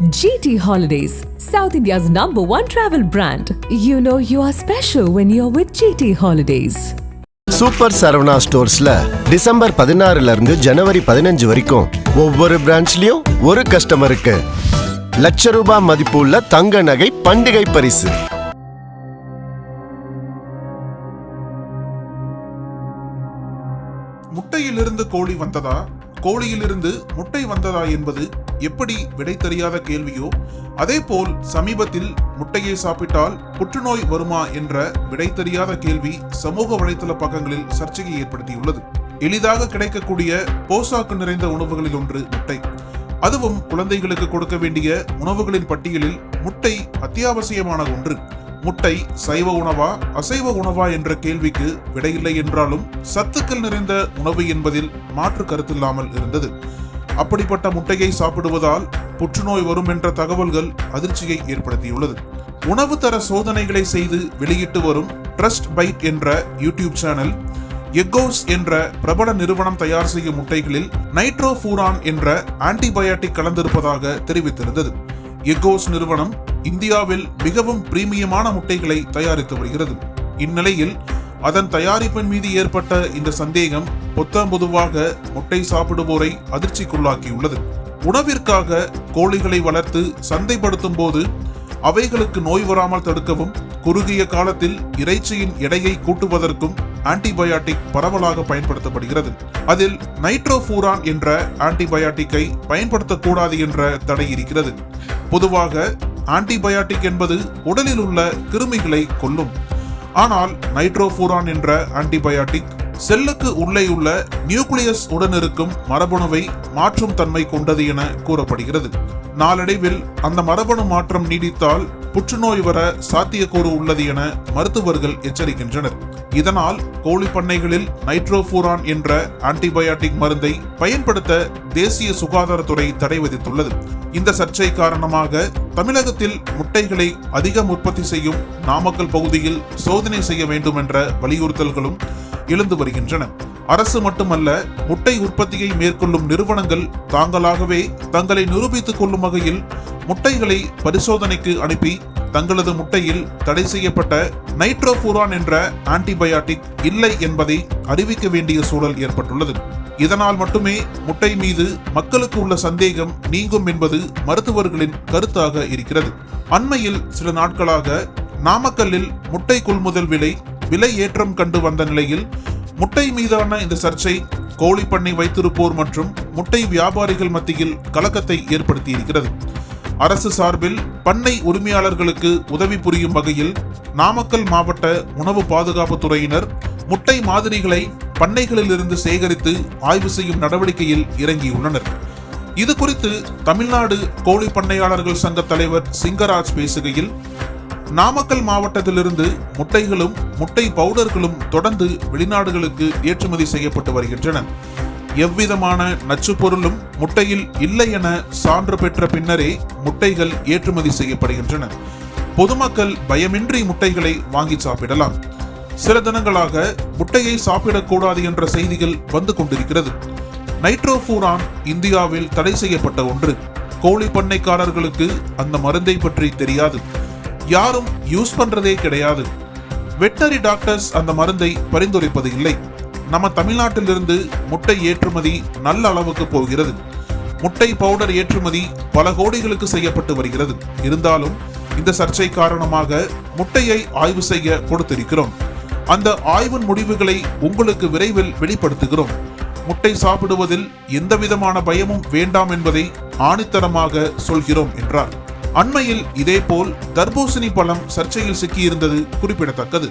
GT Holidays, South India's number one travel brand. You know you are special when you're with GT Holidays. Super Saravana ஸ்டோர்ஸ்ல December பதினாறுல இருந்து ஜனவரி பதினஞ்சு வரைக்கும் ஒவ்வொரு பிரான்ச்லயும் ஒரு கஸ்டமருக்கு லட்ச ரூபாய் மதிப்பு உள்ள தங்க நகை பண்டிகை பரிசு முட்டையிலிருந்து கோழி வந்ததா கோழியிலிருந்து முட்டை வந்ததா என்பது எப்படி விடை தெரியாத கேள்வியோ அதே போல் சமீபத்தில் முட்டையை சாப்பிட்டால் புற்றுநோய் வருமா என்ற விடை தெரியாத கேள்வி சமூக வலைதள பக்கங்களில் சர்ச்சையை ஏற்படுத்தியுள்ளது. எளிதாக கிடைக்கக்கூடிய போசாக்கு நிறைந்த உணவுகளில் ஒன்று முட்டை. அதுவும் குழந்தைகளுக்கு கொடுக்க வேண்டிய உணவுகளின் பட்டியலில் முட்டை அத்தியாவசியமான ஒன்று. முட்டை சைவ உணவா அசைவ உணவா என்ற கேள்விக்கு விடையில்லை என்றாலும் சத்துக்கள் நிறைந்த உணவு என்பதில் மாற்று கருத்தில்லாமல் இருந்தது. அப்படிப்பட்ட முட்டையை சாப்பிடுவதால் புற்றுநோய் வரும் என்ற தகவல்கள் அதிர்ச்சியை ஏற்படுத்தியுள்ளது. உணவு தர சோதனைகளை செய்து வெளியிட்டு வரும் ட்ரஸ்ட் பைட் என்ற யூடியூப் சேனல் எக்கோஸ் என்ற பிரபல நிறுவனம் தயார் செய்யும் முட்டைகளில் நைட்ரோஃபூரான் என்ற ஆன்டிபயாட்டிக் கலந்திருப்பதாக தெரிவித்திருந்தது. எக்கோஸ் நிறுவனம் இந்தியாவில் மிகவும் பிரீமியமான முட்டைகளை தயாரித்து வருகிறது. இந்நிலையில் அதன் தயாரிப்பின் மீது ஏற்பட்ட இந்த சந்தேகம் பொத்தாம் பொதுவாக முட்டை சாப்பிடுவோரை அதிர்ச்சிக்குள்ளாக்கியுள்ளது. உணவிற்காக கோழிகளை வளர்த்து சந்தைப்படுத்தும் போது அவைகளுக்கு நோய் வராமல் தடுக்கவும் குறுகிய காலத்தில் இறைச்சியின் எடையை கூட்டுவதற்கும் ஆன்டிபயாட்டிக் பரவலாக பயன்படுத்தப்படுகிறது. அதில் நைட்ரோஃபூரான் என்ற ஆன்டிபயாட்டிக்கை பயன்படுத்தக்கூடாது என்ற தடை இருக்கிறது. பொதுவாக ஆன்டிபயாட்டிக் என்பது உடலில் உள்ள கிருமிகளை கொல்லும். ஆனால் நைட்ரோபூரான் என்ற ஆன்டிபயாட்டிக் செல்லுக்கு உள்ளேயுள்ள நியூக்ளியஸ் உடன் இருக்கும் மரபணுவை மாற்றும் தன்மை கொண்டது என கூறப்படுகிறது. நாளடைவில் அந்த மரபணு மாற்றம் நீடித்தால் புற்றுநோய் வர சாத்தியக்கூறு உள்ளது என மருத்துவர்கள் எச்சரிக்கின்றனர். இதனால் கோழி பண்ணைகளில் நைட்ரோபூரான் என்ற ஆன்டிபயாட்டிக் மருந்தை பயன்படுத்த தேசிய சுகாதாரத்துறை தடை விதித்துள்ளது. இந்த சர்ச்சை காரணமாக தமிழகத்தில் முட்டைகளை அதிகம் உற்பத்தி செய்யும் நாமக்கல் பகுதியில் சோதனை செய்ய வேண்டும் என்ற வலியுறுத்தல்களும் எழுந்து வருகின்றன. அரசு மட்டுமல்ல முட்டை உற்பத்தியை மேற்கொள்ளும் நிறுவனங்கள் தாங்களாகவே தங்களை நிரூபித்துக் கொள்ளும் வகையில் முட்டைகளை பரிசோதனைக்கு அனுப்பி தங்களது முட்டையில் தடை செய்யப்பட்ட நைட்ரோபூரான் என்ற ஆன்டிபயாட்டிக் இல்லை என்பதை அறிவிக்க வேண்டிய சூழல் ஏற்பட்டுள்ளது. இதனால் மட்டுமே முட்டை மீது மக்களுக்கு உள்ள சந்தேகம் நீங்கும் என்பது மருத்துவர்களின் கருத்தாக இருக்கிறது. அண்மையில் சில நாட்களாக நாமக்கல்லில் முட்டை கொள்முதல் விலை விலை ஏற்றம் கண்டு வந்த நிலையில் முட்டை மீதான இந்த சர்ச்சை கோழி பண்ணை வைத்திருப்போர் மற்றும் முட்டை வியாபாரிகள் மத்தியில் கலக்கத்தை ஏற்படுத்தியிருக்கிறது. அரசு சார்பில் பண்ணை உரிமையாளர்களுக்கு உதவி புரியும் வகையில் நாமக்கல் மாவட்ட உணவு பாதுகாப்பு துறையினர் முட்டை மாதிரிகளை பண்ணைகளில் இருந்து சேகரித்து ஆய்வு செய்யும் நடவடிக்கையில் இறங்கியுள்ளனர். இது குறித்து தமிழ்நாடு கோழி பண்ணையாளர்கள் சங்க தலைவர் சிங்கராஜ் பேசுகையில் நாமக்கல் மாவட்டத்திலிருந்து முட்டைகளும் முட்டை பவுடர்களும் தொடர்ந்து வெளிநாடுகளுக்கு ஏற்றுமதி செய்யப்பட்டு வருகின்றன. எவ்விதமான நச்சு பொருளும் முட்டையில் இல்லை என சான்று பெற்ற பின்னரே முட்டைகள் ஏற்றுமதி செய்யப்படுகின்றன. பொதுமக்கள் பயமின்றி முட்டைகளை வாங்கி சாப்பிடலாம். சில தினங்களாக முட்டையை சாப்பிடக்கூடாது என்ற செய்திகள் வந்து கொண்டிருக்கிறது. நைட்ரோஃபூரான் இந்தியாவில் தடை செய்யப்பட்ட ஒன்று. கோழி பண்ணைக்காரர்களுக்கு அந்த மருந்தை பற்றி தெரியாது. யாரும் யூஸ் பண்றதே கிடையாது. வெட்டரி டாக்டர்ஸ் அந்த மருந்தை பரிந்துரைப்பது இல்லை. நம்ம தமிழ்நாட்டிலிருந்து முட்டை ஏற்றுமதி நல்ல அளவுக்கு போகிறது. முட்டை பவுடர் ஏற்றுமதி பல கோடிகளுக்கு செய்யப்பட்டு வருகிறது. இருந்தாலும் இந்த சர்ச்சை காரணமாக முட்டையை ஆய்வு செய்ய கொடுத்திருக்கிறோம். அந்த ஆய்வின் முடிவுகளை உங்களுக்கு விரைவில் வெளிப்படுத்துகிறோம். முட்டை சாப்பிடுவதில் எந்த விதமான பயமும் வேண்டாம் என்பதை ஆணித்தரமாக சொல்கிறோம் என்றார். அண்மையில் இதேபோல் தர்பூசணி பழம் சர்ச்சையில் சிக்கியிருந்தது குறிப்பிடத்தக்கது.